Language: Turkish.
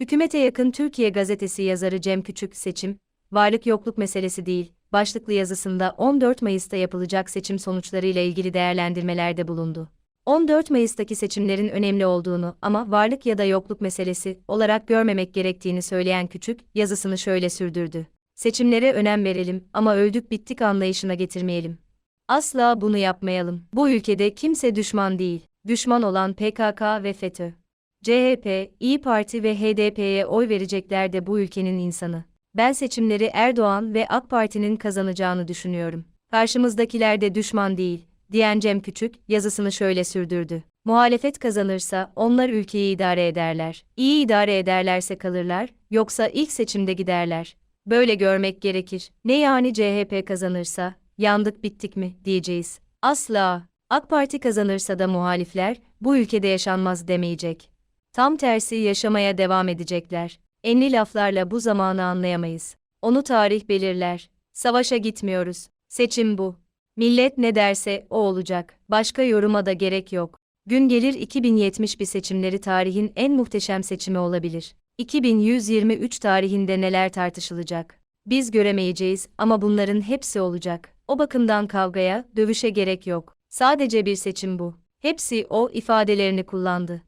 Hükümete yakın Türkiye gazetesi yazarı Cem Küçük seçim, varlık yokluk meselesi değil, başlıklı yazısında 14 Mayıs'ta yapılacak seçim sonuçlarıyla ilgili değerlendirmelerde bulundu. 14 Mayıs'taki seçimlerin önemli olduğunu ama varlık ya da yokluk meselesi olarak görmemek gerektiğini söyleyen Küçük, yazısını şöyle sürdürdü. Seçimlere önem verelim ama öldük bittik anlayışına getirmeyelim. Asla bunu yapmayalım. Bu ülkede kimse düşman değil. Düşman olan PKK ve FETÖ. CHP, İyi Parti ve HDP'ye oy verecekler de bu ülkenin insanı. Ben seçimleri Erdoğan ve AK Parti'nin kazanacağını düşünüyorum. Karşımızdakiler de düşman değil, diyen Cem Küçük, yazısını şöyle sürdürdü. Muhalefet kazanırsa onlar ülkeyi idare ederler. İyi idare ederlerse kalırlar, yoksa ilk seçimde giderler. Böyle görmek gerekir. Ne yani CHP kazanırsa, yandık bittik mi, diyeceğiz. Asla. AK Parti kazanırsa da muhalifler, bu ülkede yaşanmaz demeyecek. Tam tersi yaşamaya devam edecekler. Enli laflarla bu zamanı anlayamayız. Onu tarih belirler. Savaşa gitmiyoruz. Seçim bu. Millet ne derse o olacak. Başka yoruma da gerek yok. Gün gelir 2070 bir seçimleri tarihin en muhteşem seçimi olabilir. 2123 tarihinde neler tartışılacak? Biz göremeyeceğiz ama bunların hepsi olacak. O bakımdan kavgaya, dövüşe gerek yok. Sadece bir seçim bu. Hepsi o ifadelerini kullandı.